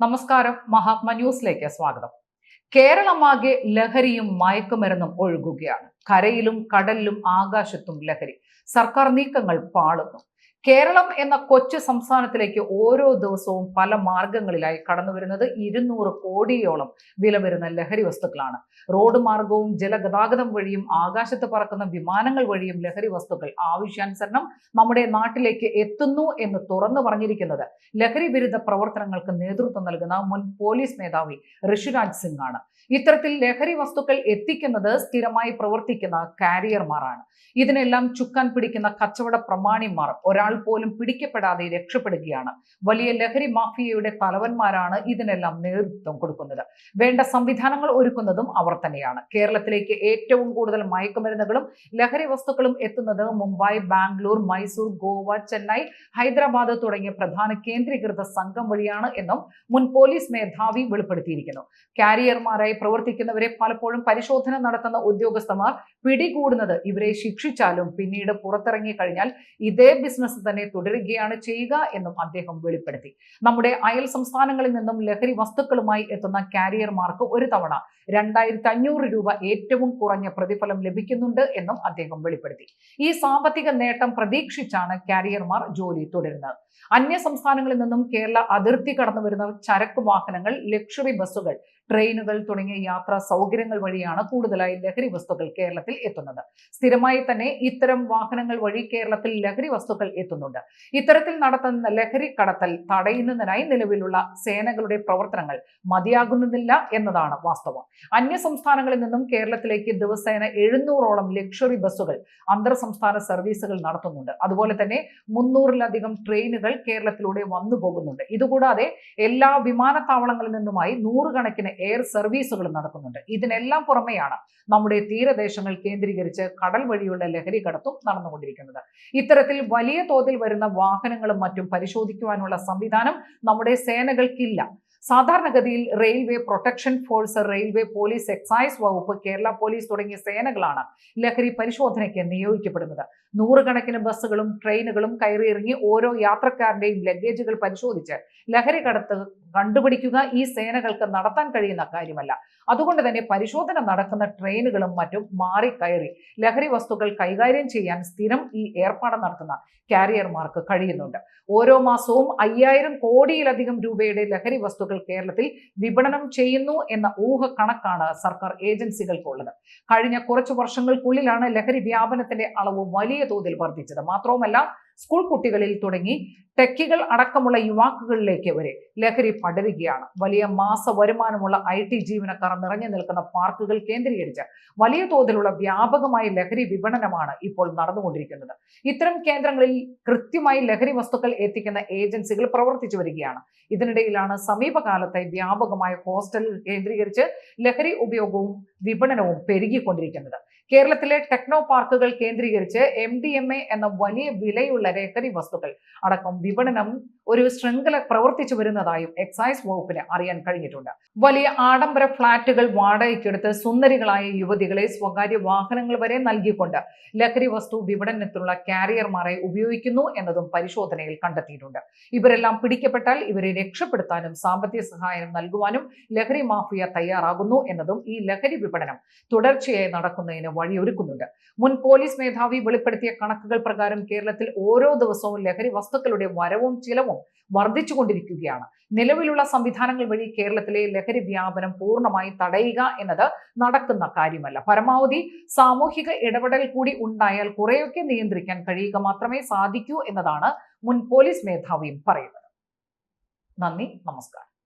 നമസ്കാരം മഹാത്മ ന്യൂസിലേക്ക് സ്വാഗതം. കേരളമാകെ ലഹരിയും മയക്കുമരുന്നും ഒഴുകുകയാണ്. കരയിലും കടലിലും ആകാശത്തും ലഹരി. സർക്കാർ നീക്കങ്ങൾ പാളുന്നു. കേരളം എന്ന കൊച്ചു സംസ്ഥാനത്തിലേക്ക് ഓരോ ദിവസവും പല മാർഗങ്ങളിലായി കടന്നു വരുന്നത് ഇരുന്നൂറ് കോടിയോളം വില വരുന്ന ലഹരി വസ്തുക്കളാണ്. റോഡ് മാർഗവും ജലഗതാഗതം വഴിയും ആകാശത്ത് പറക്കുന്ന വിമാനങ്ങൾ വഴിയും ലഹരി വസ്തുക്കൾ ആവശ്യാനുസരണം നമ്മുടെ നാട്ടിലേക്ക് എത്തുന്നു എന്ന് തുറന്നു പറഞ്ഞിരിക്കുന്നത് ലഹരി വിരുദ്ധ പ്രവർത്തനങ്ങൾക്ക് നേതൃത്വം നൽകുന്ന മുൻ പോലീസ് മേധാവി ഋഷിരാജ് സിംഗ് ആണ് ഇത്തരത്തിൽ ലഹരി വസ്തുക്കൾ എത്തിക്കുന്നത് സ്ഥിരമായി പ്രവർത്തിക്കുന്ന കാരിയർമാരാണ്. ഇതിനെല്ലാം ചുക്കാൻ പിടിക്കുന്ന കച്ചവട പ്രമാണിമാർ ഒരാൾ പോലും പിടിക്കപ്പെടാതെ രക്ഷപ്പെടുകയാണ്. വലിയ ലഹരി മാഫിയയുടെ തലവന്മാരാണ് ഇതിനെല്ലാം നേതൃത്വം കൊടുക്കുന്നത്. വേണ്ട സംവിധാനങ്ങൾ ഒരുക്കുന്നതും അവർ തന്നെയാണ്. കേരളത്തിലേക്ക് ഏറ്റവും കൂടുതൽ മയക്കുമരുന്നുകളും ലഹരി വസ്തുക്കളും എത്തുന്നത് മുംബൈ ബാംഗ്ലൂർ മൈസൂർ ഗോവ ചെന്നൈ ഹൈദരാബാദ് തുടങ്ങിയ പ്രധാന കേന്ദ്രീകൃത സംഘം വഴിയാണ് എന്നും മുൻ പോലീസ് മേധാവി വെളിപ്പെടുത്തിയിരിക്കുന്നു. കാരിയർമാരായി പ്രവർത്തിക്കുന്നവരെ പലപ്പോഴും പരിശോധന നടത്തുന്ന ഉദ്യോഗസ്ഥന്മാർ പിടികൂടുന്നത് ഇവരെ ശിക്ഷിച്ചാലും പിന്നീട് പുറത്തിറങ്ങി കഴിഞ്ഞാൽ ഇതേ ബിസിനസ് തന്നെ തുടരുകയാണ് ചെയ്യുക എന്നും അദ്ദേഹം വെളിപ്പെടുത്തി. നമ്മുടെ അയൽ സംസ്ഥാനങ്ങളിൽ നിന്നും ലഹരി വസ്തുക്കളുമായി എത്തുന്ന കാരിയർമാർക്ക് ഒരു തവണ രണ്ടായിരത്തി അഞ്ഞൂറ് രൂപ ഏറ്റവും കുറഞ്ഞ പ്രതിഫലം ലഭിക്കുന്നുണ്ട് എന്നും അദ്ദേഹം വെളിപ്പെടുത്തി. ഈ സാമ്പത്തിക നേട്ടം പ്രതീക്ഷിച്ചാണ് കാരിയർമാർ ജോലി തുടരുന്നത്. അന്യ സംസ്ഥാനങ്ങളിൽ നിന്നും കേരള അതിർത്തി കടന്നു വരുന്ന ചരക്ക് വാഹനങ്ങൾ ലക്ഷറി ബസ്സുകൾ ട്രെയിനുകൾ തുടങ്ങിയ യാത്രാ സൗകര്യങ്ങൾ വഴിയാണ് കൂടുതലായി ലഹരി വസ്തുക്കൾ കേരളത്തിൽ എത്തുന്നത്. സ്ഥിരമായി തന്നെ ഇത്തരം വാഹനങ്ങൾ വഴി കേരളത്തിൽ ലഹരി വസ്തുക്കൾ എത്തുന്നുണ്ട്. ഇത്തരത്തിൽ നടത്തുന്ന ലഹരി കടത്തൽ തടയുന്നതിനായി നിലവിലുള്ള സേനകളുടെ പ്രവർത്തനങ്ങൾ മതിയാകുന്നതില്ല എന്നതാണ് വാസ്തവം. അന്യ സംസ്ഥാനങ്ങളിൽ നിന്നും കേരളത്തിലേക്ക് ദിവസേന എഴുന്നൂറോളം ലക്ഷറി ബസ്സുകൾ അന്തർ സംസ്ഥാന സർവീസുകൾ നടത്തുന്നുണ്ട്. അതുപോലെ തന്നെ മുന്നൂറിലധികം ട്രെയിനുകൾ കേരളത്തിലൂടെ വന്നു പോകുന്നുണ്ട്. ഇതുകൂടാതെ എല്ലാ വിമാനത്താവളങ്ങളിൽ നിന്നുമായി നൂറുകണക്കിന് എയർ സർവീസുകൾ നടക്കുന്നുണ്ട്. ഇതിനെല്ലാം പുറമെയാണ് നമ്മുടെ തീരദേശങ്ങൾ കേന്ദ്രീകരിച്ച് കടൽ വഴിയുള്ള ലഹരി കടത്തും നടന്നുകൊണ്ടിരിക്കുന്നത്. ഇത്തരത്തിൽ വലിയ തോതിൽ വരുന്ന വാഹനങ്ങളും മറ്റും പരിശോധിക്കുവാനുള്ള സംവിധാനം നമ്മുടെ സേനകൾക്കില്ല. സാധാരണഗതിയിൽ railway protection force railway police excise വകുപ്പ് കേരള പോലീസ് തുടങ്ങിയ സേനകളാണ് ലഹരി പരിശോധനയ്ക്ക് നിയോഗിക്കപ്പെടുന്നത്. നൂറുകണക്കിന് ബസ്സുകളും ട്രെയിനുകളും കയറിയിറങ്ങി ഓരോ യാത്രക്കാരുടെയും ലഗേജുകൾ പരിശോധിച്ച് ലഹരി കടത്ത് കണ്ടുപിടിക്കുക ഈ സേനകൾക്ക് നടത്താൻ കഴിയുന്ന കാര്യമല്ല. അതുകൊണ്ട് തന്നെ പരിശോധന നടക്കുന്ന ട്രെയിനുകളും മറ്റും മാറി കയറി ലഹരി വസ്തുക്കൾ കൈകാര്യം ചെയ്യാൻ സ്ഥിരം ഈ ഏർപ്പാട് നടത്തുന്ന കാരിയർമാർക്ക് കഴിയുന്നുണ്ട്. ഓരോ മാസവും അയ്യായിരം കോടിയിലധികം രൂപയുടെ ലഹരി വസ്തുക്കൾ കേരളത്തിൽ വിപണനം ചെയ്യുന്നു എന്ന ഊഹ കണക്കാണ് സർക്കാർ ഏജൻസികൾക്കുള്ളത്. കഴിഞ്ഞ കുറച്ചു വർഷങ്ങൾക്കുള്ളിലാണ് ലഹരി വ്യാപനത്തിന്റെ അളവ് വലിയ തോതിൽ വർദ്ധിച്ചത്. മാത്രവുമല്ല സ്കൂൾ കുട്ടികളിൽ തുടങ്ങി ടെക്കികൾ അടക്കമുള്ള യുവാക്കുകളിലേക്ക് വരെ ലഹരി പടരുകയാണ്. വലിയ മാസ വരുമാനമുള്ള ഐ ടി ജീവനക്കാർ നിറഞ്ഞു നിൽക്കുന്ന പാർക്കുകൾ കേന്ദ്രീകരിച്ച് വലിയ തോതിലുള്ള വ്യാപകമായ ലഹരി വിപണനമാണ് ഇപ്പോൾ നടന്നുകൊണ്ടിരിക്കുന്നത്. ഇത്തരം കേന്ദ്രങ്ങളിൽ കൃത്യമായി ലഹരി വസ്തുക്കൾ എത്തിക്കുന്ന ഏജൻസികൾ പ്രവർത്തിച്ചു വരികയാണ്. ഇതിനിടയിലാണ് സമീപകാലത്തെ വ്യാപകമായ ഹോസ്റ്റലിൽ കേന്ദ്രീകരിച്ച് ലഹരി ഉപയോഗവും വിപണനവും പെരുകിക്കൊണ്ടിരിക്കുന്നത്. കേരളത്തിലെ ടെക്നോ പാർക്കുകൾ കേന്ദ്രീകരിച്ച് എം ഡി എം എ എന്ന വലിയ വിലയുള്ള ലഹരി വസ്തുക്കൾ അടക്കം വിപണനം ഒരു ശൃംഖല പ്രവർത്തിച്ചു വരുന്നതായും എക്സൈസ് വകുപ്പിന് അറിയാൻ കഴിഞ്ഞിട്ടുണ്ട്. വലിയ ആഡംബര ഫ്ളാറ്റുകൾ വാടകയ്ക്കെടുത്ത് സുന്ദരികളായ യുവതികളെ സ്വകാര്യ വാഹനങ്ങൾ വരെ നൽകിക്കൊണ്ട് ലഹരി വസ്തു വിപണനത്തിനുള്ള കാരിയർമാരെ ഉപയോഗിക്കുന്നു എന്നതും പരിശോധനയിൽ കണ്ടെത്തിയിട്ടുണ്ട്. ഇവരെല്ലാം പിടിക്കപ്പെട്ടാൽ ഇവരെ രക്ഷപ്പെടുത്താനും സാമ്പത്തിക സഹായം നൽകുവാനും ലഹരി മാഫിയ തയ്യാറാകുന്നു എന്നതും ഈ ലഹരി വിപണനം തുടർച്ചയായി നടക്കുന്നതിന് വഴിയൊരുക്കുന്നുണ്ട്. മുൻ പോലീസ് മേധാവി വെളിപ്പെടുത്തിയ കണക്കുകൾ പ്രകാരം കേരളത്തിൽ ഓരോ ദിവസവും ലഹരി വസ്തുക്കളുടെ വരവും ചിലവും വർദ്ധിച്ചുകൊണ്ടിരിക്കുകയാണ്. നിലവിലുള്ള സംവിധാനങ്ങൾ വഴി കേരളത്തിലെ ലഹരി വ്യാപനം പൂർണമായി തടയുക എന്നത് നടക്കുന്ന കാര്യമല്ല. പരമാവധി സാമൂഹിക ഇടപെടൽ കൂടി ഉണ്ടായാൽ കുറെയൊക്കെ നിയന്ത്രിക്കാൻ കഴിയുക മാത്രമേ സാധിക്കൂ എന്നതാണ് മുൻ പോലീസ് മേധാവിയും പറയുന്നത്. നന്ദി നമസ്കാരം.